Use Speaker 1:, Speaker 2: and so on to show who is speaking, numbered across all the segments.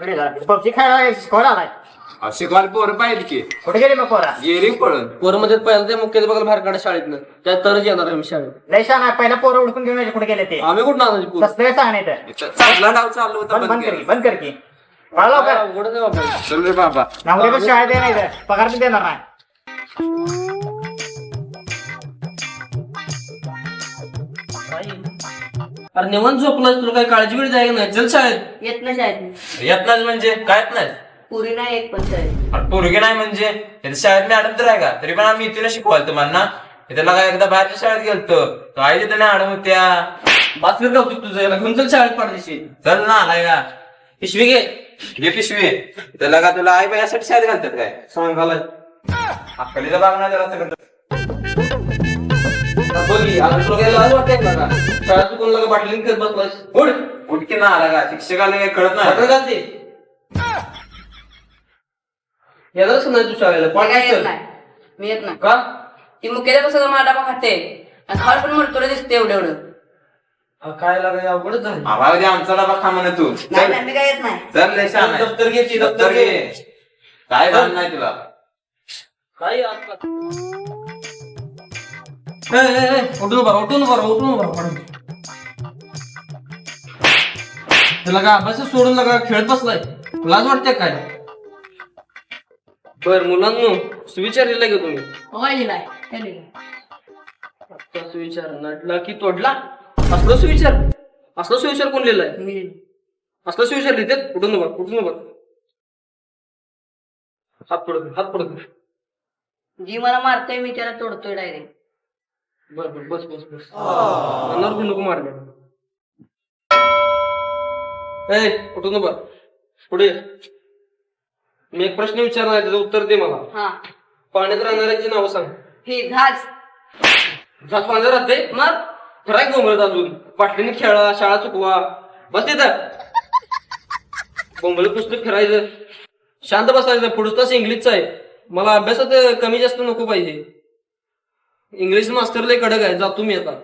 Speaker 1: कुठे गेला? पबजी खेळायला शिकवायला आलाय?
Speaker 2: अहो, शिकवायला पोरं पाहिजे की.
Speaker 1: कुठे गेली मग पोरा?
Speaker 2: गेली पळून.
Speaker 3: पोरमध्ये पहिला ते मुख्याध्यापकाला बाहेर काढा शाळेतनं. त्यात तरच येणार मी शाळेत.
Speaker 1: लय आहे. पहिला पोरं उडकून घेऊन यायचे. कुठे गेले ते?
Speaker 3: आम्ही कुठं आणायची पोर?
Speaker 1: तसलं सांग नाही तर
Speaker 2: इथं चांगला डाव चालू होता
Speaker 1: बंद
Speaker 2: बंद
Speaker 1: बंद कर की
Speaker 2: केला.
Speaker 1: बंद कर की. पळा लवकर.
Speaker 3: अवघडच आहे बाबा.
Speaker 2: चल रे बाबा.
Speaker 1: शाळेत नाही तर पगार पण देणार नाही.
Speaker 3: अरे निवांत झोपलास तुला काही काळजी बिळजी आहे का नाही? चल शाळेत.
Speaker 4: येत नाही शाळेत
Speaker 2: येत नाही म्हणजे? काय येत नाही?
Speaker 4: पुरी नाही एक पण शाळेत.
Speaker 2: अरे पोरगी नाही म्हणजे? इथं शाळेत मॅडम तर आहे का? तरी पण आम्ही इथे शिकवायला तुम्हाला ना त्याला काय एकदा बाहेरच्या शाळेत गेलतो. तो आई तिथे मॅडम होत्या.
Speaker 3: बासवीर कौतुक तुझं. याला घेऊन चल शाळेत पाडदेशी
Speaker 2: चल ना आलाय का?
Speaker 3: पिशवी घे.
Speaker 2: घे पिशवी. त्याला का तुला आई बाई यासाठी शाळेत घालतात काय?
Speaker 3: सांगालाय
Speaker 2: अक्कलीचा भाग नाही त्याला सगळं
Speaker 3: शाळेत कोण लगा बाटलीन करत उठ.
Speaker 2: ना आला का शिक्षकाला काही कळत नाही.
Speaker 3: घाल ते येणारच नाही तू शाळेला?
Speaker 4: मी काय येत नाही. मी येत नाही.
Speaker 3: का?
Speaker 4: ती माझा डबा खाते आणि खाड पण म्हणतो दिसते एवढं एवढं.
Speaker 3: काय लागा अवघडच झालं.
Speaker 2: आम्हाला दे आमचा डबा खा म्हणे तू.
Speaker 4: नाही
Speaker 2: चल.
Speaker 4: नाही मी काय येत नाही.
Speaker 2: चल लय छान आहे.
Speaker 3: दप्तर घे ती, दप्तर
Speaker 2: दप्तर
Speaker 3: घे.
Speaker 2: घे. काय झालं नाही तुला.
Speaker 3: काय ए, उठून बरं उठून बरं उठून बरं त्याला का अभ्यास सोडून लगा खेळत बसलाय. लाज वाटते काय? बर मुलांनो सुविचार लिहिला घेऊ तुम्ही?
Speaker 4: काय?
Speaker 3: आजचा सुविचार नडला की तोडला? असलं सुविचार? असलं सुविचार कोण लिहिलाय?
Speaker 4: मी. लिहिलंय.
Speaker 3: असलं सुविचार लिहितात? कुठून बघ कुठून बघ हात पडत हात पडत
Speaker 4: जी मला मारतोय मी त्याला तोडतोय डायरेक्ट
Speaker 3: बर बर बस बस बस. नको मार ए कुठून बघ पुढे. मी एक प्रश्न विचारणार आहे त्याचं उत्तर दे मला.
Speaker 4: हा.
Speaker 3: पाण्यात राहणाऱ्यांची नावं सांग.
Speaker 4: हे झाज.
Speaker 3: जात पाण्यात राहते?
Speaker 4: मग?
Speaker 3: फिराय बोंबलत अजून. पाटलीने खेळा शाळा चुकवा. बस तिथं बोंबल पुस्तक फिरायचं. शांत बसायचं. पुढचं तास इंग्लिशचं आहे. मला अभ्यासात कमी जास्त नको पाहिजे. इंग्लिश मास्टर लय कडक आहे जातो मी आता.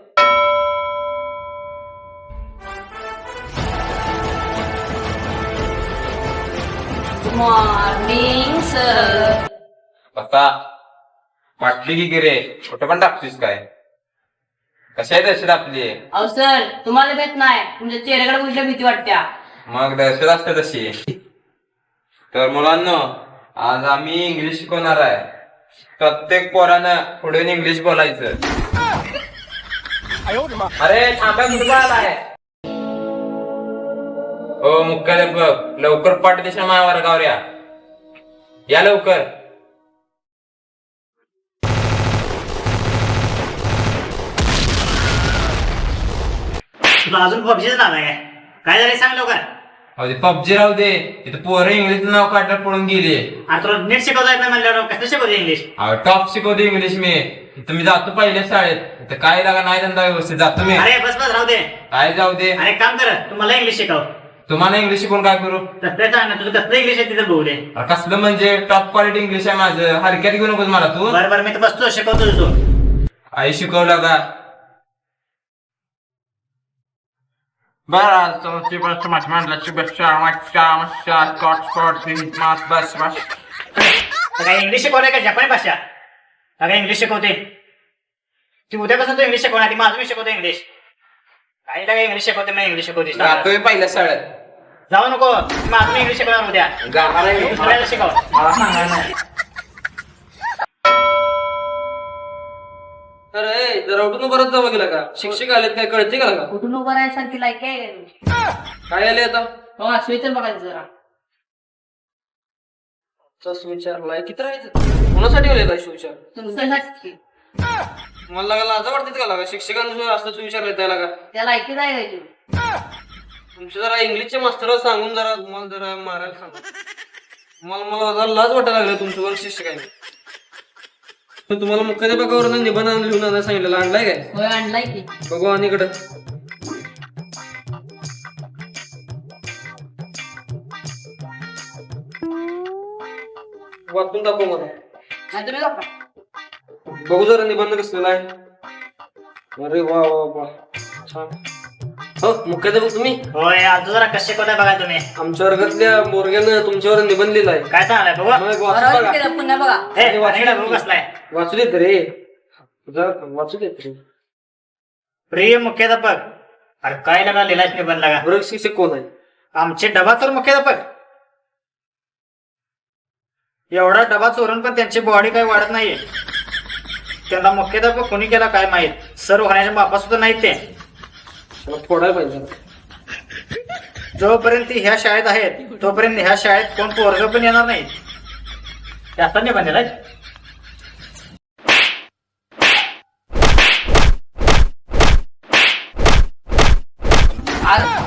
Speaker 4: मॉर्निंग सर
Speaker 2: वाटली की गिरे कुठं पण टाकतीस काय? कशा आहे दहशत आपली?
Speaker 4: अहो सर तुम्हाला भेट नाही तुमच्या चेहऱ्याकडे बघितल्या भीती वाटत्या
Speaker 2: मग दहशत असते तशी. तर मुलांना आज आम्ही इंग्लिश शिकवणार आहे. प्रत्येक पोरानं पुढे इंग्लिश बोलायचं. अरे थांबा कुठं आहे? हो मुख्याध्यापक लवकर पाठ दिशा माझ्या वर्गावर या. या लवकर.
Speaker 1: अजून पबजीच नाव आहे काय? काय झालं सांग लवकर.
Speaker 2: अहो पबजी राहू दे. इथं पोरं इंग्लिश नाव काढत पळून गेली.
Speaker 1: आणि तुला नीट शिकवता येत नाही म्हणल्यावर कसं शिकवते इंग्लिश
Speaker 2: टॉप शिकवते इंग्लिश मी. इथं मी जातो पहिल्या शाळेत. इथं काय लागा नाही धंदा व्यवस्थित. जातो मी.
Speaker 1: अरे बस बस राहू दे.
Speaker 2: काय जाऊ दे?
Speaker 1: अरे एक काम कर. तू मला इंग्लिश शिकव.
Speaker 2: तुम्हाला इंग्लिश शिकून काय करू?
Speaker 1: कसलं सांग ना तुझं कसलं इंग्लिश आहे तिथं बोलले
Speaker 2: अरे कसलं म्हणजे टॉप क्वालिटी इंग्लिश आहे माझं. हलक्यात घेऊ नकोस मला तू.
Speaker 1: बरं बरं मी तर बसतो शिकवतो तू.
Speaker 2: आई शिकवलं का बस माझ्या मांडलाची बस मच्छा मच्छा स्कॉट स्कॉट मास बस बस
Speaker 1: काय इंग्लिश शिकवते का जपानी भाषा? काय इंग्लिश शिकवते. ती उद्यापासून तू इंग्लिश शिकवणार ती माझं मी शिकवतो इंग्लिश काही काय इंग्लिश शिकवते मी इंग्लिश शिकवते.
Speaker 2: जातोय पहिल्या शाळेत.
Speaker 1: जाऊ नको माझं मी इंग्लिश शिकवणार उद्या.
Speaker 2: मी.
Speaker 1: दुसऱ्याला शिकव.
Speaker 2: मला सांगायला नाही.
Speaker 3: अरे जरा उठून परत जावं गेला का? शिक्षक आलेत काय कळते का का?
Speaker 4: कुठून उभं राहायसारखी लायक आहे.
Speaker 3: काय आले आता?
Speaker 4: हो अस्मितच बघायचं जरा.
Speaker 3: तस विचारलाय किती राहायचं? कोणासाठी आले काय सुविचार
Speaker 4: तुमच्यासाठी.
Speaker 3: मला लागा लाजा वाटते का? लागा शिक्षकांनुसार असं विचारलं त्याला का?
Speaker 4: त्या लायकीच आहे काय
Speaker 3: तुमच्या जरा इंग्लिशच्या मास्टरला सांगून जरा तुम्हाला जरा मारायला सांगा. मला मला जरा लाज वाटायला लागलं तुमच्यावर शिक्षकांनी. पण तुम्हाला मुख्याध्यापकावर निबंध आणून लिहून आणायला सांगितलेलं? आणलाय काय?
Speaker 4: होय आणलाय की.
Speaker 3: बघू आणि इकडं. वाचून दाखव मला.
Speaker 4: नाही तुम्ही गप्पा
Speaker 3: बघू जरा निबंध कसलेला आहे. अरे वा वा वा. छान. हो मुख्याध्यापक तुम्ही?
Speaker 1: होय आजू जरा कसे कोणा बघा तुम्ही?
Speaker 3: आमच्या वर्गातल्या मोरग्यानं तुमच्यावर निबंध लिहिलाय
Speaker 1: काय सांगालाय बघू?
Speaker 3: मग वाचू
Speaker 4: बरोबर
Speaker 3: बघा.
Speaker 4: केलं, पुन्हा बघा.
Speaker 1: हे वाचीला बघू कसलाय.
Speaker 3: वाचू देत रे जरा वाचू देत रे
Speaker 1: प्रिय मुख्याध्यापक अरे काय लगा लिहिलाय निबंध लागा
Speaker 3: वर्ग शिक्षक कोण आहे?
Speaker 1: आमचे डबा चोर मुख्याध्यापक. एवढा डबा चोरून पण त्यांची बॉडी काही वाढत नाहीये. त्यांना मुख्याध्यापक कोणी केला काय माहीत? सर्व होण्याच्या बापा सुद्धा नाहीत ते.
Speaker 3: फोडायला पाहिजे.
Speaker 1: जोपर्यंत ती ह्या शाळेत आहेत तोपर्यंत ह्या शाळेत कोण पोरग पण येणार नाही जास्त नाही बनलेला
Speaker 4: आ-